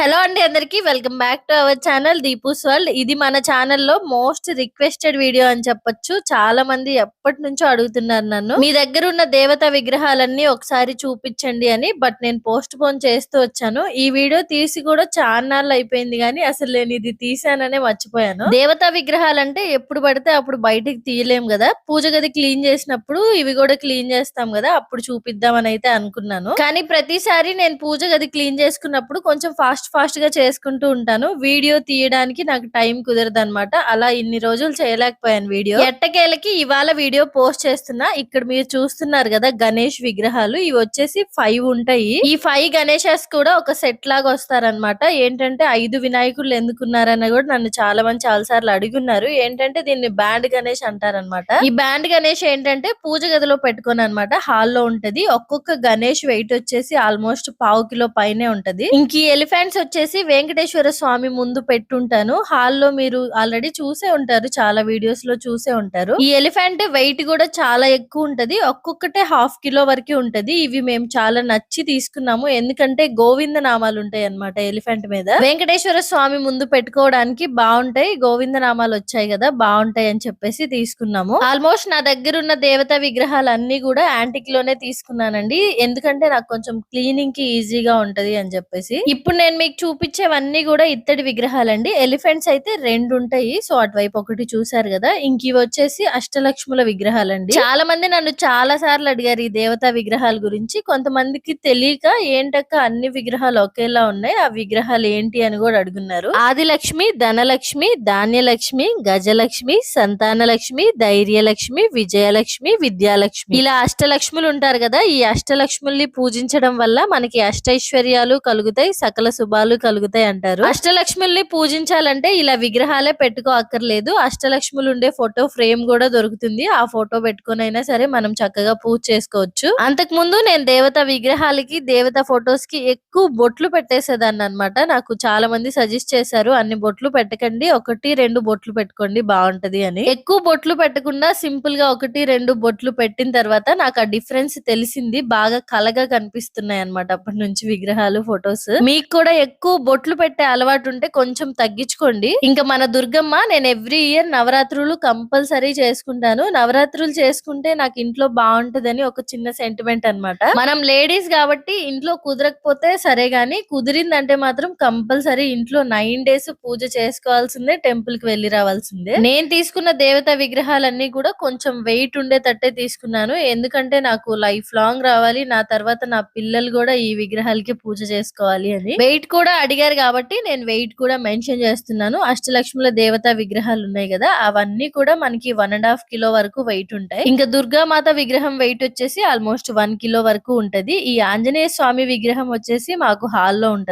Hello అండి అందరికి welcome back to our channel Deepu's world. ఇది మన ఛానల్లో మోస్ట్ రిక్వెస్టెడ్ వీడియో అని చెప్పొచ్చు. చాలా మంది ఎప్పటి నుంచో అడుగుతున్నారు నన్ను. మీ దగ్గర ఉన్న దేవత విగ్రహాలన్నీ ఒకసారి చూపించండి అని బట్ నేను పోస్ట్ పోన్ చేస్తూ వచ్చాను. ఈ వీడియో తీసి కూడా చాన్నాళ్ళు అయిపోయింది కానీ అసలు నేను ఇది తీసాననే మర్చిపోయాను. దేవతా విగ్రహాలంటే ఎప్పుడు పడితే అప్పుడు బయటికి తీయలేం కదా. పూజ గది క్లీన్ చేసినప్పుడు ఇవి కూడా క్లీన్ చేస్తాం కదా అప్పుడు చూపిద్దామని అయితే అనుకున్నాను. కానీ ప్రతిసారి నేను పూజ గది క్లీన్ చేసుకున్నప్పుడు కొంచెం ఫాస్ట్ ఫాస్ట్గా చేసుకుంటూ ఉంటాను. వీడియో తీయడానికి నాకు టైం కుదరదు అనమాట అలా ఇన్ని రోజులు చేయలేకపోయాను వీడియో. ఎట్టకేలకి ఇవాళ వీడియో పోస్ట్ చేస్తున్నా. ఇక్కడ మీరు చూస్తున్నారు కదా గణేష్ విగ్రహాలు. ఇవి వచ్చేసి ఫైవ్ ఉంటాయి. ఈ ఫైవ్ గణేషస్ కూడా ఒక సెట్ లాగా వస్తారనమాట ఏంటంటే ఐదు వినాయకులు ఎందుకున్నారని కూడా నన్ను చాలా మంది చాలా సార్లు అడుగున్నారు. ఏంటంటే దీన్ని బ్యాండ్ గణేష్ అంటారనమాట ఈ బ్యాండ్ గణేష్ ఏంటంటే పూజ గదిలో పెట్టుకొని అనమాట హాల్లో ఉంటది. ఒక్కొక్క గణేష్ వెయిట్ వచ్చేసి ఆల్మోస్ట్ పావు కిలో పైనే ఉంటది. ఇంక ఈ ఎలిఫెంట్స్ వచ్చేసి వెంకటేశ్వర స్వామి ముందు పెట్టుంటాను. హాల్లో మీరు ఆల్రెడీ చూసే ఉంటారు చాలా వీడియోస్లో చూసే ఉంటారు. ఈ ఎలిఫెంట్ వెయిట్ కూడా చాలా ఎక్కువ ఉంటది. ఒక్కొక్కటే హాఫ్ కిలో వరకు ఉంటది. ఇవి మేము చాలా నచ్చి తీసుకున్నాము. ఎందుకంటే గోవింద నామాలు ఉంటాయి అన్నమాట ఎలిఫెంట్ మీద. వెంకటేశ్వర స్వామి ముందు పెట్టుకోవడానికి బాగుంటాయి. గోవింద నామాలు వచ్చాయి కదా బాగుంటాయి అని చెప్పేసి తీసుకున్నాము. ఆల్మోస్ట్ నా దగ్గర ఉన్న దేవత విగ్రహాలు అన్ని కూడా యాంటిక్లోనే తీసుకున్నానండి. ఎందుకంటే నాకు కొంచెం క్లీనింగ్కి ఈజీగా ఉంటది అని చెప్పేసి. ఇప్పుడు నేను మీకు చూపించేవన్నీ కూడా ఇత్తడి విగ్రహాలండి. ఎలిఫెంట్స్ అయితే రెండు ఉంటాయి సో అటువైపు ఒకటి చూసారు కదా ఇంక ఇవి వచ్చేసి అష్టలక్ష్ముల విగ్రహాలండి. చాలా మంది నన్ను చాలా సార్లు అడిగారు ఈ దేవతా విగ్రహాల గురించి. కొంతమందికి తెలియక ఏంటక్క అన్ని విగ్రహాలు ఒకేలా ఉన్నాయి ఆ విగ్రహాలు ఏంటి అని కూడా అడుగున్నారు. ఆదిలక్ష్మి ధనలక్ష్మి ధాన్యలక్ష్మి గజలక్ష్మి సంతానలక్ష్మి ధైర్యలక్ష్మి విజయలక్ష్మి విద్యాలక్ష్మి. ఇలా అష్టలక్ష్ములు ఉంటారు కదా ఈ అష్టలక్ష్ముల్ని పూజించడం వల్ల మనకి అష్టైశ్వర్యాలు కలుగుతాయి సకల శుభాలు కలుగుతాయి అంటారు. అష్టలక్ష్ముల్ని పూజించాలంటే ఇలా విగ్రహాలే పెట్టుకో అక్కర్లేదు. అష్టలక్ష్ములు ఉండే ఫోటో ఫ్రేమ్ కూడా దొరుకుతుంది. ఆ ఫోటో పెట్టుకొని అయినా సరే మనం చక్కగా పూజ చేసుకోవచ్చు. అంతకు ముందు నేను దేవత విగ్రహాలకి దేవత ఫొటోస్కి ఎక్కువ బొట్లు పెట్టేసేదాన్ని అన్నమాట నాకు చాలా మంది సజెస్ట్ చేశారు అన్ని బొట్లు పెట్టకండి ఒకటి రెండు బొట్లు పెట్టుకోండి బాగుంటది అని. ఎక్కువ బొట్లు పెట్టకుండా సింపుల్గా ఒకటి రెండు బొట్లు పెట్టిన తర్వాత నాకు ఆ డిఫరెన్స్ తెలిసింది. బాగా కలగా కనిపిస్తున్నాయి అన్నమాట అప్పటి నుంచి విగ్రహాలు ఫొటోస్. మీకు కూడా ఎక్కువ బొట్లు పెట్టే అలవాటు ఉంటే కొంచెం తగ్గించుకోండి. ఇంకా మన దుర్గమ్మ నేను ఎవ్రీ ఇయర్ నవరాత్రులు కంపల్సరీ చేసుకుంటాను. నవరాత్రులు చేసుకుంటే నాకు ఇంట్లో బాగుంటదని ఒక చిన్న సెంటిమెంట్ అన్నమాట. మనం లేడీస్ కాబట్టి ఇంట్లో కుదరకపోతే సరే గాని కుదిరిందంటే మాత్రం కంపల్సరీ ఇంట్లో నైన్ డేస్ పూజ చేసుకోవాల్సిందే టెంపుల్కి వెళ్ళి రావాల్సిందే. నేను తీసుకున్న దేవత విగ్రహాలన్నీ కూడా కొంచెం వెయిట్ ఉండేటట్టే తీసుకున్నాను. ఎందుకంటే నాకు లైఫ్ లాంగ్ రావాలి నా తర్వాత నా పిల్లలు కూడా ఈ విగ్రహాలకి పూజ చేసుకోవాలి అని. వెయిట్ కూడా అడిగారు కాబట్టి నేను వెయిట్ కూడా మెన్షన్ చేస్తున్నాను. అష్టలక్ష్ముల దేవత విగ్రహాలు ఉన్నాయి కదా అవన్నీ కూడా మనకి వన్ అండ్ హాఫ్ కిలో వరకు వెయిట్ ఉంటాయి. ఇంకా దుర్గామాత విగ్రహం వెయిట్ వచ్చేసి ఆల్మోస్ట్ వన్ కిలో వరకు ఉంటది. ఈ ఆంజనేయ స్వామి విగ్రహం వచ్చేసి మాకు హాల్లో ఉంటది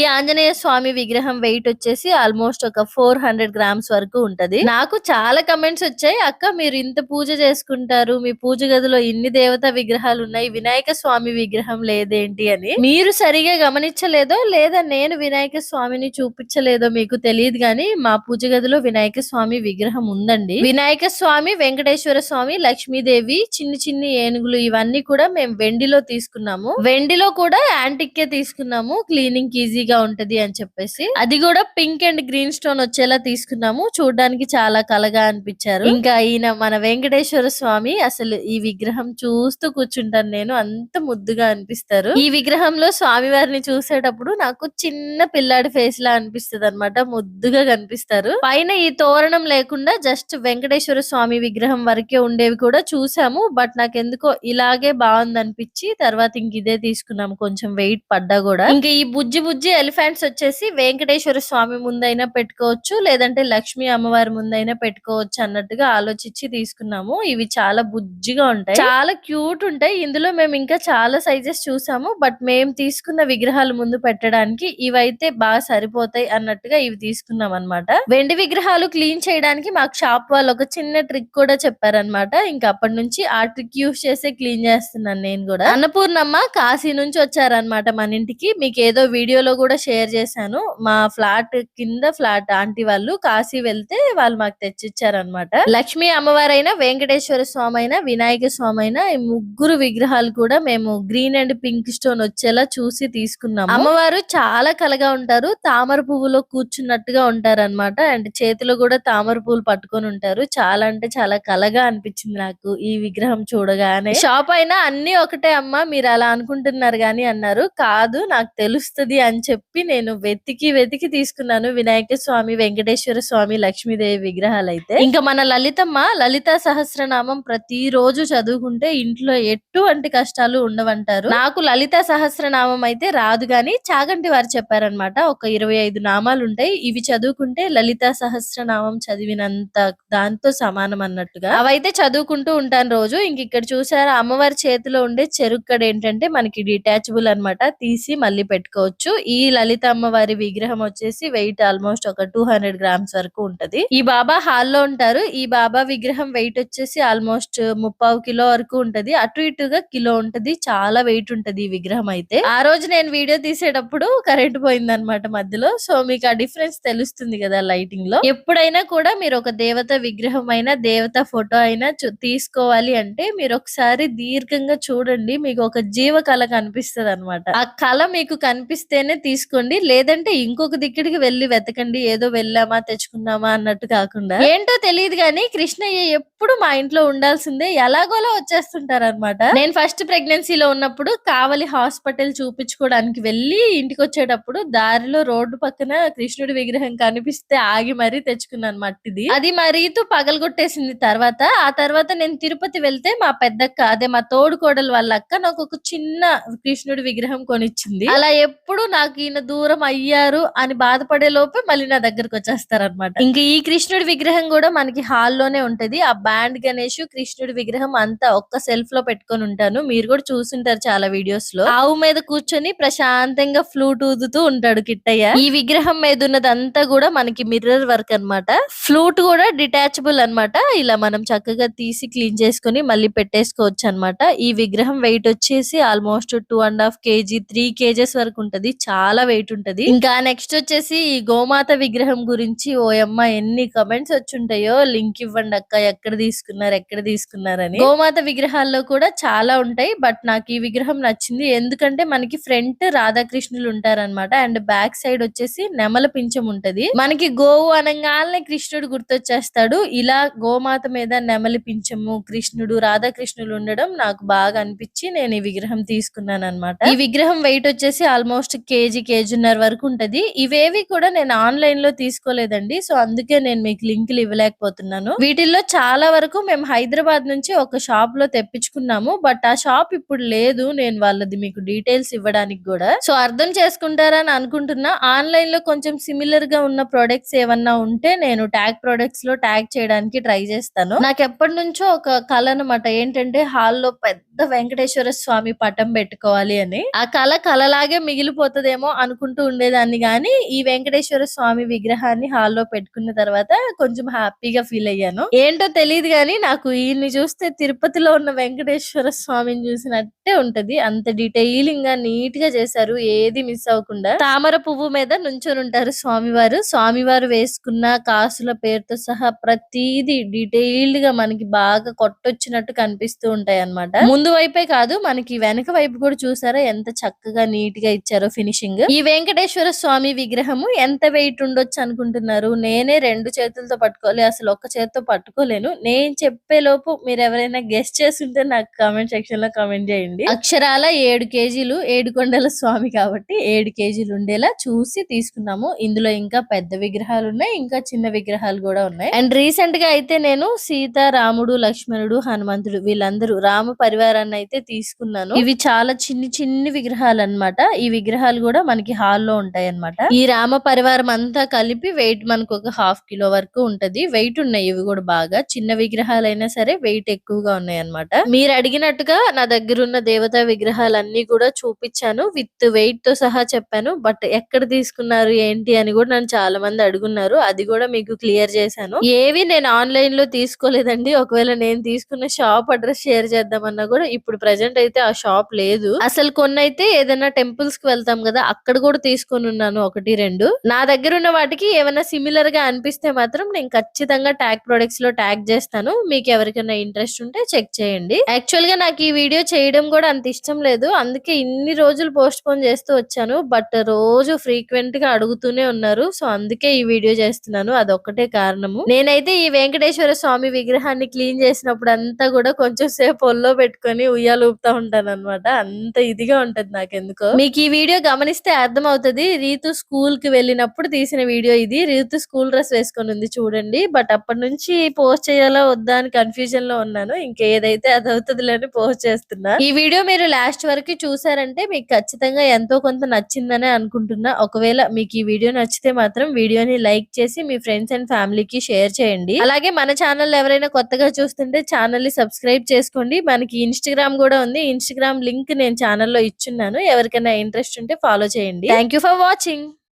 ఈ ఆంజనేయ స్వామి విగ్రహం వెయిట్ వచ్చేసి ఆల్మోస్ట్ ఒక ఫోర్ హండ్రెడ్ గ్రామ్స్ వరకు ఉంటది. నాకు చాలా కమెంట్స్ వచ్చాయి. అక్క మీరు ఇంత పూజ చేసుకుంటారు మీ పూజ గదిలో ఇన్ని దేవత విగ్రహాలు ఉన్నాయి వినాయక స్వామి విగ్రహం లేదేంటి అని. మీరు సరిగా గమనించలేదో లేదు నేను వినాయక స్వామిని చూపించలేదో మీకు తెలియదు కానీ మా పూజ గదిలో వినాయక స్వామి విగ్రహం ఉందండి. వినాయక స్వామి వెంకటేశ్వర స్వామి లక్ష్మీదేవి చిన్ని చిన్ని ఏనుగులు ఇవన్నీ కూడా మేము వెండిలో తీసుకున్నాము. వెండిలో కూడా యాంటిక్ కే తీసుకున్నాము. క్లీనింగ్ ఈజీగా ఉంటది అని చెప్పేసి. అది కూడా పింక్ అండ్ గ్రీన్ స్టోన్ వచ్చేలా తీసుకున్నాము. చూడడానికి చాలా కలగా అనిపించారు. ఇంకా ఈయన మన వెంకటేశ్వర స్వామి అసలు ఈ విగ్రహం చూస్తూ కూర్చుంటాను నేను. అంత ముద్దుగా అనిపిస్తారు. ఈ విగ్రహంలో స్వామి వారిని చూసేటప్పుడు నాకు చిన్న పిల్లాడి ఫేస్ లా అనిపిస్తుంది అనమాట ముద్దుగా కనిపిస్తారు. పైన ఈ తోరణం లేకుండా జస్ట్ వెంకటేశ్వర స్వామి విగ్రహం వరకే ఉండేవి కూడా చూసాము. బట్ నాకు ఎందుకో ఇలాగే బాగుంది అనిపించి తర్వాత ఇంక ఇదే తీసుకున్నాము. కొంచెం వెయిట్ పడ్డా కూడా. ఇంకా ఈ బుజ్జి బుజ్జి ఎలిఫెంట్స్ వచ్చేసి వెంకటేశ్వర స్వామి ముందైనా పెట్టుకోవచ్చు. లేదంటే లక్ష్మీ అమ్మవారి ముందైనా పెట్టుకోవచ్చు అన్నట్టుగా ఆలోచించి తీసుకున్నాము. ఇవి చాలా బుజ్జిగా ఉంటాయి. చాలా క్యూట్ ఉంటాయి. ఇందులో మేము ఇంకా చాలా సైజెస్ చూసాము. బట్ మేము తీసుకున్న విగ్రహాలు ముందు పెట్టడానికి ఇవైతే బాగా సరిపోతాయి అన్నట్టుగా ఇవి తీసుకున్నాం అన్నమాట వెండి విగ్రహాలు క్లీన్ చేయడానికి మాకు షాప్ వాళ్ళు ఒక చిన్న ట్రిక్ కూడా చెప్పారనమాట ఇంకా అప్పటి నుంచి ఆ ట్రిక్ యూస్ చేసే క్లీన్ చేస్తున్నాను నేను కూడా. అన్నపూర్ణమ్మ కాశీ నుంచి వచ్చారనమాట మన ఇంటికి. మీకు ఏదో వీడియోలో కూడా షేర్ చేశాను. మా ఫ్లాట్ కింద ఫ్లాట్ ఆంటీ వాళ్ళు కాశీ వెళ్తే వాళ్ళు మాకు తెచ్చిచ్చారనమాట లక్ష్మీ అమ్మవారైనా వెంకటేశ్వర స్వామి అయినా వినాయక స్వామి అయినా ఈ ముగ్గురు విగ్రహాలు కూడా మేము గ్రీన్ అండ్ పింక్ స్టోన్ వచ్చేలా చూసి తీసుకున్నాము. అమ్మవారు చాలా కలగా ఉంటారు. తామర పువ్వులో కూర్చున్నట్టుగా ఉంటారన్నమాట. అండ్ చేతిలో కూడా తామర పువ్వులు పట్టుకొని ఉంటారు. చాలా అంటే చాలా కలగా అనిపించింది నాకు ఈ విగ్రహం చూడగానే. షాప్ అయినా అన్ని ఒకటే అమ్మా మీరు అలా అనుకుంటున్నారు గాని అన్నారు. కాదు నాకు తెలుస్తుంది అని చెప్పి నేను వెతికి వెతికి తీసుకున్నాను వినాయక స్వామి వెంకటేశ్వర స్వామి లక్ష్మీదేవి విగ్రహాలు అయితే ఇంకా మన లలితమ్మ లలిత సహస్రనామం ప్రతి రోజు చదువుకుంటే ఇంట్లో ఎటువంటి కష్టాలు ఉండవంటారు. నాకు లలిత సహస్రనామం అయితే రాదు గాని చాగంటి వారు చెప్పారనమాట ఒక ఇరవై ఐదు నామాలు ఉంటాయి. ఇవి చదువుకుంటే లలిత సహస్రనామం చదివినంత దాంతో సమానం అన్నట్టుగా. అవైతే చదువుకుంటూ ఉంటాను రోజు. ఇంక ఇక్కడ చూసారా అమ్మవారి చేతిలో ఉండే చెరుక్కడ ఏంటంటే మనకి డిటాచబుల్ అన్నమాట. తీసి మళ్ళీ పెట్టుకోవచ్చు. ఈ లలిత అమ్మవారి విగ్రహం వచ్చేసి వెయిట్ ఆల్మోస్ట్ ఒక టూ హండ్రెడ్ గ్రామ్స్ వరకు ఉంటది. ఈ బాబా హాల్లో ఉంటారు. ఈ బాబా విగ్రహం వెయిట్ వచ్చేసి ఆల్మోస్ట్ ముప్పావు కిలో వరకు ఉంటది. అటు ఇటుగా కిలో ఉంటది. చాలా వెయిట్ ఉంటది ఈ విగ్రహం అయితే. ఆ రోజు నేను వీడియో తీసేటప్పుడు కరెంట్ పోయింది అనమాట మధ్యలో. సో మీకు ఆ డిఫరెన్స్ తెలుస్తుంది కదా లైటింగ్లో ఎప్పుడైనా కూడా మీరు ఒక దేవత విగ్రహం అయినా దేవత ఫోటో అయినా తీసుకోవాలి అంటే మీరు ఒకసారి దీర్ఘంగా చూడండి. మీకు ఒక జీవ కళ కనిపిస్తుంది అనమాట ఆ కళ మీకు కనిపిస్తేనే తీసుకోండి. లేదంటే ఇంకొక దిక్కుడికి వెళ్ళి వెతకండి. ఏదో వెళ్ళామా తెచ్చుకున్నామా అన్నట్టు కాకుండా. ఏంటో తెలియదు కానీ కృష్ణయ్య ఎప్పుడు మా ఇంట్లో ఉండాల్సిందే. ఎలాగోలా వచ్చేస్తుంటారు అనమాట నేను ఫస్ట్ ప్రెగ్నెన్సీలో ఉన్నప్పుడు కావలి హాస్పిటల్ చూపించుకోవడానికి వెళ్ళి ఇంటికి వచ్చేటప్పుడు దారిలో రోడ్డు పక్కన కృష్ణుడి విగ్రహం కనిపిస్తే ఆగి మరీ తెచ్చుకున్నాను మట్టిది. అది మా రీతు పగలగొట్టేసింది తర్వాత. ఆ తర్వాత నేను తిరుపతి వెళ్తే మా పెద్దక్క అదే మా తోడు కోడలు వాళ్ళ అక్క నాకు ఒక చిన్న కృష్ణుడి విగ్రహం కొనిచ్చింది. అలా ఎప్పుడు నాకు ఈయన దూరం అయ్యారు అని బాధపడే లోపే మళ్ళీ నా దగ్గరకు వచ్చేస్తారనమాట ఇంకా ఈ కృష్ణుడి విగ్రహం కూడా మనకి హాల్లోనే ఉంటది. ఆ బ్యాండ్ గణేష్ కృష్ణుడి విగ్రహం అంతా ఒక్క సెల్ఫ్లో పెట్టుకొని ఉంటాను. మీరు కూడా చూసుంటారు చాలా వీడియోస్లో ఆవు మీద కూర్చొని ప్రశాంతంగా ఫ్లూ ఫ్లూట్ ఊదుతూ ఉంటాడు కిట్టయ్య. ఈ విగ్రహం మీద ఉన్నదంతా కూడా మనకి మిర్రర్ వర్క్ అన్నమాట. ఫ్లూట్ కూడా డిటాచబుల్ అన్నమాట. ఇలా మనం చక్కగా తీసి క్లీన్ చేసుకొని మళ్ళీ పెట్టేసుకోవచ్చు అన్నమాట. ఈ విగ్రహం వెయిట్ వచ్చేసి almost two and half KG three KGs వరకు ఉంటది. చాలా వెయిట్ ఉంటది. ఇంకా నెక్స్ట్ వచ్చేసి ఈ గోమాత విగ్రహం గురించి ఓ అమ్మ ఎన్ని కమెంట్స్ వచ్చుంటాయో లింక్ ఇవ్వండి అక్క. ఎక్కడ తీసుకున్నారు ఎక్కడ తీసుకున్నారని. గోమాత విగ్రహాల్లో కూడా చాలా ఉంటాయి. బట్ నాకు ఈ విగ్రహం నచ్చింది. ఎందుకంటే మనకి ఫ్రంట్ రాధాకృష్ణులు ఉంటారన్నమాట అండ్ బ్యాక్ సైడ్ వచ్చేసి నెమల పించం ఉంటది. మనకి గోవు అనగానే కృష్ణుడు గుర్తొచ్చేస్తాడు. ఇలా గోమాత మీద నెమలి పించము కృష్ణుడు రాధాకృష్ణులు ఉండడం నాకు బాగా అనిపించి నేను ఈ విగ్రహం తీసుకున్నాను అనమాట ఈ విగ్రహం వెయిట్ వచ్చేసి ఆల్మోస్ట్ కేజీ కేజీన్నర వరకు ఉంటది. ఇవేవి కూడా నేను ఆన్లైన్లో తీసుకోలేదండి. సో అందుకే నేను మీకు లింకులు ఇవ్వలేకపోతున్నాను. వీటిల్లో చాలా వరకు మేము హైదరాబాద్ నుంచి ఒక షాప్లో తెప్పించుకున్నాము. బట్ ఆ షాప్ ఇప్పుడు లేదు. నేను వాళ్ళది మీకు డీటెయిల్స్ ఇవ్వడానికి కూడా. సో అర్థం చేసుకుంటారని అనుకుంటున్నా. ఆన్లైన్లో కొంచెం సిమిలర్గా ఉన్న ప్రొడక్ట్స్ ఏమన్నా ఉంటే నేను ట్యాగ్ ప్రొడక్ట్స్లో ట్యాగ్ చేయడానికి ట్రై చేస్తాను. నాకు ఎప్పటి నుంచో ఒక కళ అనమాట ఏంటంటే హాల్లో పెద్ద వెంకటేశ్వర స్వామి పటం పెట్టుకోవాలి అని. ఆ కళ కళలాగే మిగిలిపోతుందేమో అనుకుంటూ ఉండేదాన్ని గాని ఈ వెంకటేశ్వర స్వామి విగ్రహాన్ని హాల్లో పెట్టుకున్న తర్వాత కొంచెం హ్యాపీగా ఫీల్ అయ్యాను. ఏంటో తెలియదు గాని నాకు ఈయన్ని చూస్తే తిరుపతిలో ఉన్న వెంకటేశ్వర స్వామిని చూసినట్టే ఉంటది. అంత డీటెయిలింగ్గా నీట్గా చేశారు. ఏది మిస్ అవ్వకుండా తామర పువ్వు మీద నుంచొని ఉంటారు స్వామివారు. స్వామివారు వేసుకున్న కాసుల పేరుతో సహా ప్రతిదీ డీటెయిల్డ్గా మనకి బాగా కొట్టొచ్చినట్టు కనిపిస్తూ ఉంటాయి అనమాట ముందు వైపే కాదు మనకి వెనక వైపు కూడా చూసారా ఎంత చక్కగా నీట్గా ఇచ్చారో ఫినిషింగ్. ఈ వెంకటేశ్వర స్వామి విగ్రహము ఎంత వెయిట్ ఉండొచ్చు అనుకుంటున్నారు? నేనే రెండు చేతులతో పట్టుకోవాలి అసలు ఒక్క చేతితో పట్టుకోలేను. నేను చెప్పే లోపు మీరు ఎవరైనా గెస్ట్ చేస్తుంటే నాకు కామెంట్ సెక్షన్లో కామెంట్ చేయండి. అక్షరాల ఏడు కేజీలు ఏడు కొండల స్వామి కాబట్టి ఏడు కేజీలు ఉండేలా చూసి తీసుకున్నాము. ఇందులో ఇంకా పెద్ద విగ్రహాలు ఉన్నాయి ఇంకా చిన్న విగ్రహాలు కూడా ఉన్నాయి. అండ్ రీసెంట్గా అయితే నేను సీత రాముడు లక్ష్మణుడు హనుమంతుడు వీళ్ళందరూ రామ పరివారాన్ని అయితే తీసుకున్నాను. ఇవి చాలా చిన్ని చిన్ని విగ్రహాలు అన్నమాట. ఈ విగ్రహాలు కూడా మనకి హాల్లో ఉంటాయి అన్నమాట. ఈ రామ పరివారం అంతా కలిపి వెయిట్ మనకు ఒక హాఫ్ కిలో వరకు ఉంటది. వెయిట్ ఉన్నాయి ఇవి కూడా బాగా. చిన్న విగ్రహాలైనా సరే వెయిట్ ఎక్కువగా ఉన్నాయి అనమాట మీరు అడిగినట్టుగా నా దగ్గర ఉన్న దేవతా విగ్రహాలన్నీ కూడా చూపించాను. విత్ వెయిట్తో సహా చెప్పాను బట్ ఎక్కడ తీసుకున్నారు ఏంటి అని కూడా నన్ను చాలా మంది అడుగున్నారు. అది కూడా మీకు క్లియర్ చేశాను. ఏవి నేను ఆన్లైన్లో తీసుకోలేదండి. ఒకవేళ నేను తీసుకున్న షాప్ అడ్రస్ షేర్ చేద్దామన్నా కూడా ఇప్పుడు ప్రజెంట్ అయితే ఆ షాప్ లేదు. అసలు కొన్ని అయితే ఏదైనా టెంపుల్స్కి వెళ్తాం కదా అక్కడ కూడా తీసుకొని ఉన్నాను ఒకటి రెండు. నా దగ్గర ఉన్న వాటికి ఏమైనా సిమిలర్గా అనిపిస్తే మాత్రం నేను ఖచ్చితంగా ట్యాగ్ ప్రొడక్ట్స్లో ట్యాగ్ చేస్తాను. మీకు ఎవరికైనా ఇంట్రెస్ట్ ఉంటే చెక్ చేయండి. యాక్చువల్గా నాకు ఈ వీడియో చేయడం కూడా అంత ఇష్టం లేదు. అందుకే ఇన్ని రోజులు పోస్ట్ పోన్ చేస్తూ వచ్చాను. చేశాను బట్ రోజు ఫ్రీక్వెంట్గా అడుగుతూనే ఉన్నారు. సో అందుకే ఈ వీడియో చేస్తున్నాను. అదొక్కటే కారణము. నేనైతే ఈ వెంకటేశ్వర స్వామి విగ్రహాన్ని క్లీన్ చేసినప్పుడు అంతా కూడా కొంచెం సేపు ఒళ్ళో పెట్టుకొని ఉయ్యాలు ఊపుతా ఉంటాను అనమాట అంత ఇదిగా ఉంటది నాకెందుకో. మీకు ఈ వీడియో గమనిస్తే అర్థం అవుతుంది రీతు స్కూల్కి వెళ్ళినప్పుడు తీసిన వీడియో ఇది. రీతు స్కూల్ డ్రెస్ వేసుకొని ఉంది చూడండి. బట్ అప్పటి నుంచి పోస్ట్ చేయాలా వద్దా అని కన్ఫ్యూజన్లో ఉన్నాను. ఇంకేదైతే అది అవుతుంది అని పోస్ట్ చేస్తున్నా. ఈ వీడియో మీరు లాస్ట్ వరకు చూసారంటే మీకు ఖచ్చితంగా ఎంతో కొంత నచ్చిందనే అనుకుంటున్నా. ఒకవేళ మీకు ఈ వీడియో నచ్చితే మాత్రం వీడియోని లైక్ చేసి మీ ఫ్రెండ్స్ అండ్ ఫ్యామిలీకి షేర్ చేయండి. అలాగే మన ఛానల్ ఎవరైనా కొత్తగా చూస్తుంటే ఛానల్ని సబ్స్క్రైబ్ చేసుకోండి. మనకి ఇన్స్టాగ్రామ్ కూడా ఉంది. ఇన్స్టాగ్రామ్ లింక్ నేను ఛానల్లో ఇచ్చున్నాను. ఎవరికైనా ఇంట్రెస్ట్ ఉంటే ఫాలో చేయండి. Thank for watching.